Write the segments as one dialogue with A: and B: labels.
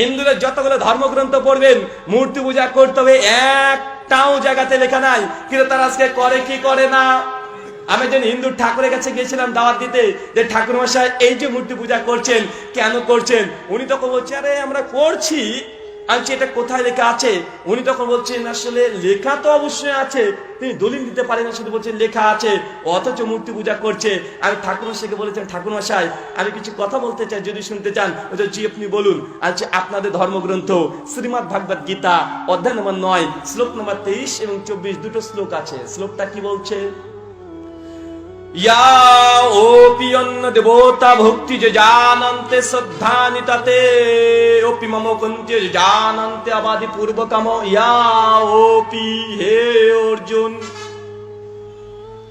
A: হিন্দুদের যতগুলো ধর্মগ্রন্থ পড়বেন, মূর্তি পূজা করতে হবে, একটাও জায়গাতে লেখা নাই। কিন্তু তারা আজকে করে কি করে না? আমি যেন হিন্দু ঠাকুরের কাছে গিয়েছিলাম দাওয়াত দিতে, যে ঠাকুর মশাই এই যে মূর্তি পূজা করছেন, কেন করছেন? উনি তখন বলছে আরে, আমরা করছি। আমি এটা কোথায় লেখা আছে? উনি তখন বলছেন, আসলে লেখা তো অবশ্যই আছে। তিনি দলিল দিতে পারেন না, শুধু বলছেন, লেখা আছে। অথচ মূর্তি পূজা করছে। আমি ঠাকুর মশাইকে বলেছেন ঠাকুর মশাই আমি কিছু কথা বলতে চাই, যদি শুনতে চান জি আপনি বলুন। আচ্ছা আপনাদের ধর্মগ্রন্থ, শ্রীমদ ভাগবত গীতা, অধ্যায় নম্বর নয়, শ্লোক নম্বর তেইশ এবং চব্বিশ, দুটো শ্লোক আছে। শ্লোকটা কি বলছে? দেবতা ভক্তি যে জানন্তে শ্রদ্ধানিতাতে অপি ওপি মম কুন্তি জানন্তে আবাদি পূর্বকাম। ইয়া ওপি হে অর্জুন।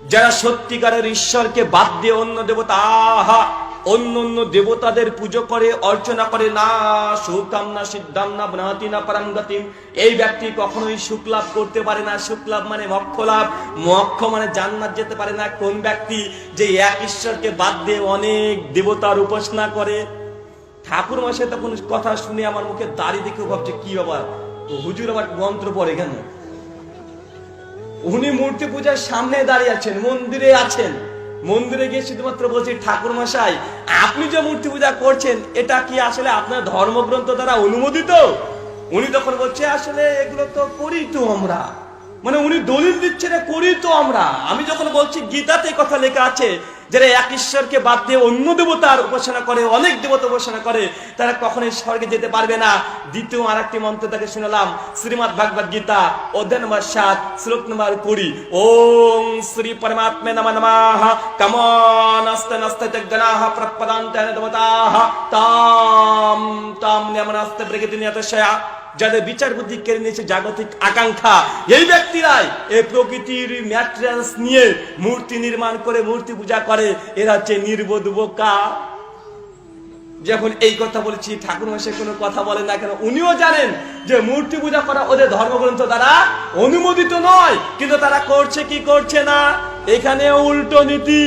A: যারা সত্যিকারের ঈশ্বরকে বাদ দিয়ে অন্য দেবতা, আহা অন্য অন্য দেবতাদের পুজো করে, অর্চনা করে, না সুকাম না সিদ্ধাম না বনাতি না পরাঙ্গতিম এই ব্যক্তি কখনোই সুখ লাভ করতে পারে না। সুখ লাভ মানে মক্ষ লাভ। মক্ষ মানে জান্নাত যেতে পারে না। কোন ব্যক্তি যে এক ঈশ্বরকে বাদ দিয়ে অনেক দেবতার উপাসনা করে? ঠাকুর মাসে তখন কথা শুনে আমার মুখে দাড়ি দেখে ভাবছে, কি বাবা হুজুর আবার মন্ত্র পড়ে কেন? উনি মূর্তি পূজার সামনে দাঁড়িয়ে আছেন, মন্দিরে আছেন। মন্দিরে গিয়ে শুধুমাত্র বলছি, ঠাকুর মশাই, আপনি যে মূর্তি পূজা করছেন, এটা কি আসলে আপনার ধর্মগ্রন্থ দ্বারা অনুমোদিত? উনি তখন বলছে, আসলে এগুলো তো করি তো আমরা। মানে উনি দলিল দিচ্ছে না করি তো আমরা। আমি যখন বলছি, গীতাতে কথা লেখা আছে যারা এক ঈশ্বরকে বাদ দিয়ে অন্য দেবতার উপাসনা করে, অনেক দেবতা উপাসনা করে, তারা কখনোই স্বর্গে যেতে পারবে না। দ্বিতীয় আর একটি মন্ত্র তাকে শুনলাম, শ্রীমদ ভাগবত গীতা, অধ্যায় নম্বর সাত, শ্লোক নম্বর কুড়ি। ওম শ্রী পরমাত্মে নম নমাহ কমন আস্তে নাস্তে তাম তাম নিয়মনাস্তে প্রকৃতি নিয়তশয়া যাদের বিচার বুদ্ধি কেড়ে নিয়েছে জাগতিক আকাঙ্ক্ষা, এই ব্যক্তিরাই এই প্রকৃতির ম্যাটেরিয়ালস নিয়ে মূর্তি নির্মাণ করে, মূর্তি পূজা করে। এরা হচ্ছে নির্বোধ বোকা। যখন এই কথা বলেছি, ঠাকুর মশাই কোনো কথা বলেন না কেন? উনিও জানেন যে মূর্তি পূজা করা ওদের ধর্মগ্রন্থ দ্বারা অনুমোদিত নয়, কিন্তু তারা করছে কি করছে না? এখানে উল্টো নীতি।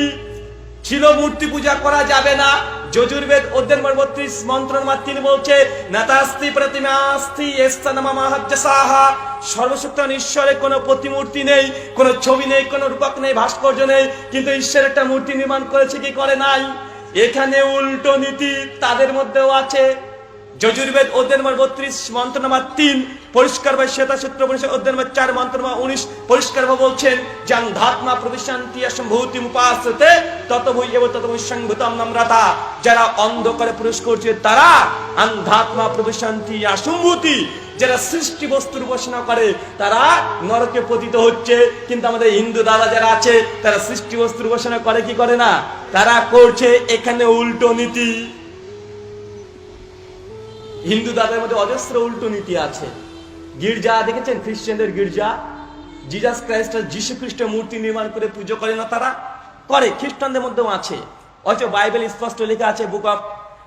A: ছিল মূর্তি পূজা করা যাবে না যজুর্বেদ অধ্যায় নম্বর বত্রিশ মন্ত্র তিন বলছে, নাতাস্তি প্রতিমাস্তি সাহা সর্বশক্তান ঈশ্বরের কোনো প্রতিমূর্তি নেই, কোনো ছবি নেই, কোনো রূপক নেই, ভাস্কর্য নেই, কিন্তু ঈশ্বর একটা মূর্তি নির্মাণ করেছে কি করে নাই? এখানে উল্টো নীতি তাদের মধ্যেও আছে। যজুর্বেদ অধ্যায় নম্বর বত্রিশ, মন্ত্র নম্বর তিন শ্বেতা সূত্র পরিষদ অধ্যায় নম্বর চার, মন্ত্র নম্বর উনিশ, পরিষ্কার ভাবে বলছেন যান ধাত্মা প্রতিশান্তি সম্ভূতি উপাসতে তত বই এবং তত বই সংভূতম নম্রতা। যারা অন্ধকারে প্রবেশ করছে, তারা আন্ধাত্মা প্রতিশান্তি অসম্ভূতি। যারা সৃষ্টি বস্তুর উপাসনা করে, তারা নরকে পতিত হচ্ছে। কিন্তু আমাদের হিন্দু দাদা যারা আছে, তারা সৃষ্টি বস্তুর উপাসনা করে, কি করে না? তারা করছে এখানে উল্টো নীতি। হিন্দু দাদার মধ্যে অজস্র উল্টো নীতি আছে। গির্জা, দেখেছেন? খ্রিস্টানদের গির্জা। জিজাস ক্রাইস্ট যীশু খ্রিস্ট মূর্তি নির্মাণ করে পুজো করে না তারা? করে, খ্রিস্টানদের মধ্যেও আছে। অথচ বাইবেল স্পষ্ট লেখা আছে, বুক অফ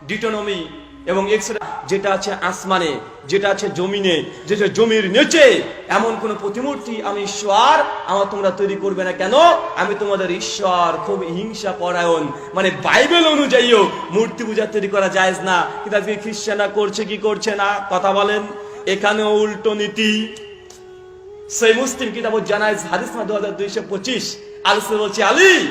A: ডিটোনমি। এবং এক্সরা যেটা আছে আসমানে, যেটা আছে জমিনে, যেটা জমির নিচে, এমন কোন প্রতিমূর্তি আমি ঈশ্বর, আমার তোমরা তৈরি করবে না কেন? আমি তোমাদের ঈশ্বর, খুব হিংসা পরায়ণ। মানে বাইবেল অনুযায়ীও মূর্তি পূজা তৈরি করা যায় না। কিন্তু আজকে খ্রিস্টানরা করছে কি করছে না? কথা বলেন। এখানেও উল্টো নীতি। সেই মুসলিম কিতাব জানায় হাদিস দু হাজার দুইশো পঁচিশ। আলোচনা বলছে আলী।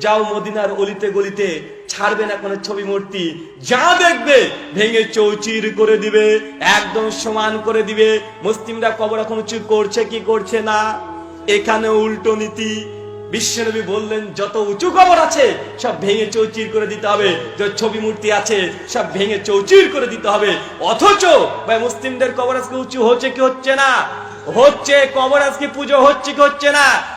A: যাও মদিনার অলিতে গলিতে, ছাড়বে না কোনো ছবি মূর্তি। যা দেখবে ভেঙে চৌচির করে দিবে, একদম সমান করে দিবে। মুসলিমরা কবর এখন উঁচু করছে কি করছে না? এখানে উল্টো নীতি। বিশ্বনবী বললেন, যত উঁচু কবর আছে, সব ভেঙে চৌচির করে দিতে হবে। যত ছবি মূর্তি আছে, সব ভেঙে চৌচির করে দিতে হবে। অথচ, ভাই, মুসলিমদের কবর আজকে উঁচু হচ্ছে কি হচ্ছে না? হচ্ছে, কবর আজকে পুজো হচ্ছে কি হচ্ছে না?